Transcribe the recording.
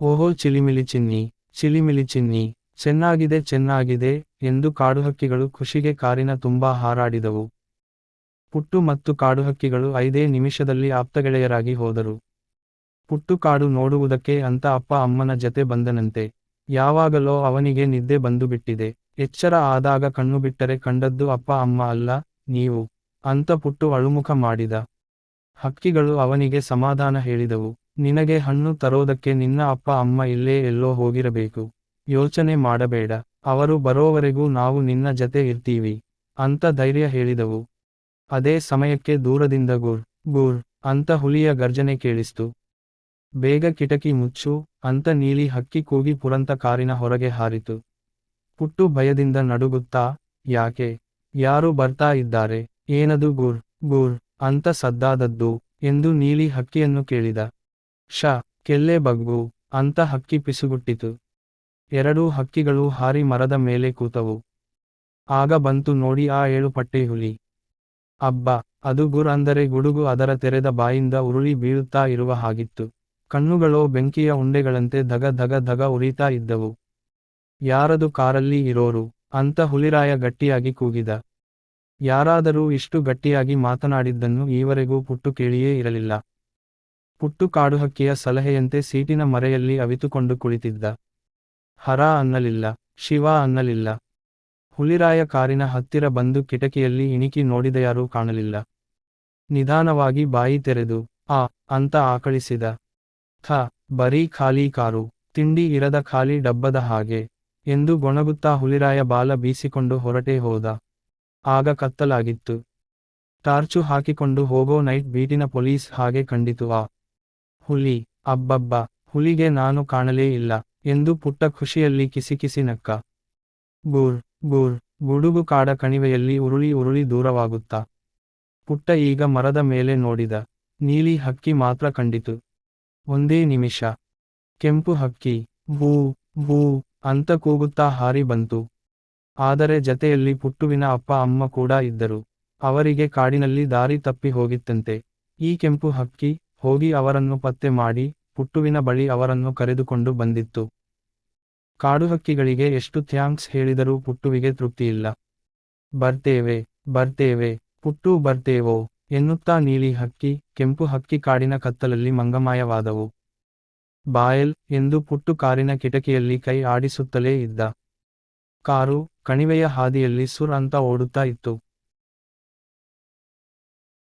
ಓಹೋ, ಚಿಲಿಮಿಲಿ ಚಿನ್ನಿ ಚಿಲಿಮಿಲಿ ಚಿನ್ನಿ, ಚೆನ್ನಾಗಿದೆ ಚೆನ್ನಾಗಿದೆ ಎಂದು ಕಾಡುಹಕ್ಕಿಗಳು ಖುಷಿಗೆ ಕಾರಿನ ತುಂಬಾ ಹಾರಾಡಿದವು. ಪುಟ್ಟು ಮತ್ತು ಕಾಡುಹಕ್ಕಿಗಳು ಐದೇ ನಿಮಿಷದಲ್ಲಿ ಆಪ್ತಗೆಳೆಯರಾಗಿ ಹೋದರು. ಪುಟ್ಟು ಕಾಡು ನೋಡುವುದಕ್ಕೆ ಅಂತ ಅಪ್ಪ ಅಮ್ಮನ ಜತೆ ಬಂದನಂತೆ. ಯಾವಾಗಲೋ ಅವನಿಗೆ ನಿದ್ದೆ ಬಂದು ಬಿಟ್ಟಿದೆ ಎಚ್ಚರ ಆದಾಗ ಕಣ್ಣು ಬಿಟ್ಟರೆ ಕಂಡದ್ದು ಅಪ್ಪ, ಅಮ್ಮ ಅಲ್ಲ, ನೀವು, ಅಂತ ಪುಟ್ಟು ಅಳುಮುಖ ಮಾಡಿದ. ಹಕ್ಕಿಗಳು ಅವನಿಗೆ ಸಮಾಧಾನ ಹೇಳಿದವು. ನಿನಗೆ ಹಣ್ಣು ತರೋದಕ್ಕೆ ನಿನ್ನ ಅಪ್ಪ ಅಮ್ಮ ಇಲ್ಲೇ ಎಲ್ಲೋ ಹೋಗಿರಬೇಕು. ಯೋಚನೆ ಮಾಡಬೇಡ. ಅವರು ಬರೋವರೆಗೂ ನಾವು ನಿನ್ನ ಜತೆ ಇರ್ತೀವಿ. ಅಂತ ಧೈರ್ಯ ಹೇಳಿದವು. ಅದೇ ಸಮಯಕ್ಕೆ ದೂರದಿಂದ ಗುರ್ ಗುರ್, ಅಂತ ಹುಲಿಯ ಗರ್ಜನೆ ಕೇಳಿಸ್ತು. ಬೇಗ ಕಿಟಕಿ ಮುಚ್ಚು, ಅಂತ ನೀಲಿ ಹಕ್ಕಿ ಕೂಗಿ ಪುರಂತ ಕಾರಿನ ಹೊರಗೆ ಹಾರಿತು. ಪುಟ್ಟು ಭಯದಿಂದ ನಡುಗುತ್ತಾ, ಯಾಕೆ? ಯಾರು ಬರ್ತಾ ಇದ್ದಾರೆ? ಏನದು ಗುರ್ ಗುರ್, ಅಂತ ಸದ್ದಾದದ್ದು ಎಂದು ನೀಲಿ ಹಕ್ಕಿಯನ್ನು ಕೇಳಿದ. ಶ, ಕೆಲ್ಲೆ ಬಗ್ಗು, ಅಂತ ಹಕ್ಕಿ ಪಿಸುಗುಟ್ಟಿತು. ಎರಡೂ ಹಕ್ಕಿಗಳು ಹಾರಿ ಮರದ ಮೇಲೆ ಕೂತವು. ಆಗ ಬಂತು ನೋಡಿ ಆ ಏಳು ಪಟ್ಟೆ ಹುಲಿ. ಅಬ್ಬ, ಅದು ಗುರ್ ಅಂದರೆ ಗುಡುಗು ಅದರ ತೆರೆದ ಬಾಯಿಂದ ಉರುಳಿ ಬೀಳುತ್ತಾ ಇರುವ ಹಾಗಿತ್ತು. ಕಣ್ಣುಗಳೋ ಬೆಂಕಿಯ ಉಂಡೆಗಳಂತೆ ಧಗ ಧಗ ಧಗ ಉರಿತಾ ಇದ್ದವು. ಯಾರದು ಕಾರಲ್ಲಿ ಇರೋರು, ಅಂತ ಹುಲಿರಾಯ ಗಟ್ಟಿಯಾಗಿ ಕೂಗಿದ. ಯಾರಾದರೂ ಇಷ್ಟು ಗಟ್ಟಿಯಾಗಿ ಮಾತನಾಡಿದ್ದನ್ನು ಈವರೆಗೂ ಪುಟ್ಟು ಕೇಳಿಯೇ ಇರಲಿಲ್ಲ. ಪುಟ್ಟು ಕಾಡುಹಕ್ಕಿಯ ಸಲಹೆಯಂತೆ ಸೀಟಿನ ಮರೆಯಲ್ಲಿ ಅವಿತುಕೊಂಡು ಕುಳಿತಿದ್ದ. ಹರ ಅನ್ನಲಿಲ್ಲ, ಶಿವ ಅನ್ನಲಿಲ್ಲ. ಹುಲಿರಾಯ ಕಾರಿನ ಹತ್ತಿರ ಬಂದು ಕಿಟಕಿಯಲ್ಲಿ ಇಣಿಕಿ ನೋಡಿದಯಾರೂ ಕಾಣಲಿಲ್ಲ. ನಿಧಾನವಾಗಿ ಬಾಯಿ ತೆರೆದು, ಆ ಅಂತ ಆಕಳಿಸಿದ. ಥ ಬರೀ ಖಾಲಿ ಕಾರು, ತಿಂಡಿ ಇರದ ಖಾಲಿ ಡಬ್ಬದ ಹಾಗೆ ಎಂದು ಗೊಣಗುತ್ತಾ ಹುಲಿರಾಯ ಬಾಲ ಬೀಸಿಕೊಂಡು ಹೊರಟೇ ಹೋದ. ಆಗ ಕತ್ತಲಾಗಿತ್ತು. ಟಾರ್ಚು ಹಾಕಿಕೊಂಡು ಹೋಗೋ ನೈಟ್ ಬೀಟಿನ ಪೊಲೀಸ್ ಹಾಗೆ ಕಂಡಿತು, ಆ ಹುಲಿ, ಅಬ್ಬಬ್ಬ, ಹುಲಿಗೆ ನಾನು ಕಾಣಲೇ ಇಲ್ಲ, ಎಂದು ಪುಟ್ಟ ಖುಷಿಯಲ್ಲಿ ಕಿಸಿಕಿಸಿ ನಕ್ಕ. ಗೂರ್ ಗೂರ್, ಗುಡುಗು ಕಾಡ ಕಣಿವೆಯಲ್ಲಿ ಉರುಳಿ ಉರುಳಿ ದೂರವಾಗುತ್ತಾ. ಪುಟ್ಟ ಈಗ ಮರದ ಮೇಲೆ ನೋಡಿದ, ನೀಲಿ ಹಕ್ಕಿ ಮಾತ್ರ ಕಂಡಿತು. ಒಂದೇ ನಿಮಿಷ. ಕೆಂಪು ಹಕ್ಕಿ ಬೂ ಬೂ ಅಂತ ಕೂಗುತ್ತಾ ಹಾರಿ ಬಂತು. ಆದರೆ ಜತೆಯಲ್ಲಿ ಪುಟ್ಟುವಿನ ಅಪ್ಪ, ಅಮ್ಮ ಕೂಡ ಇದ್ದರು. ಅವರಿಗೆ ಕಾಡಿನಲ್ಲಿ ದಾರಿ ತಪ್ಪಿ ಹೋಗಿತ್ತಂತೆ. ಈ ಕೆಂಪು ಹಕ್ಕಿ ಹೋಗಿ ಅವರನ್ನು ಪತ್ತೆ ಮಾಡಿ ಪುಟ್ಟುವಿನ ಬಳಿ ಅವರನ್ನು ಕರೆದುಕೊಂಡು ಬಂದಿತ್ತು. ಕಾಡುಹಕ್ಕಿಗಳಿಗೆ ಎಷ್ಟು ಥ್ಯಾಂಕ್ಸ್ ಹೇಳಿದರೂ ಪುಟ್ಟುವಿಗೆ ತೃಪ್ತಿಯಿಲ್ಲ. ಬರ್ತೇವೆ ಬರ್ತೇವೆ ಪುಟ್ಟು ಬರ್ತೇವೋ, ಎನ್ನುತ್ತಾ ನೀಲಿ ಹಕ್ಕಿ, ಕೆಂಪು ಹಕ್ಕಿ ಕಾಡಿನ ಕತ್ತಲಲ್ಲಿ ಮಂಗಮಾಯವಾದವು. ಬಾಯಲ್ ಎಂದು ಪುಟ್ಟು ಕಾರಿನ ಕಿಟಕಿಯಲ್ಲಿ ಕೈ ಆಡಿಸುತ್ತಲೇ ಇದ್ದ. ಕಾರು, ಕಣಿವೆಯ ಹಾದಿಯಲ್ಲಿ ಸುರ್ ಅಂತ ಓಡುತ್ತಾ ಇತ್ತು.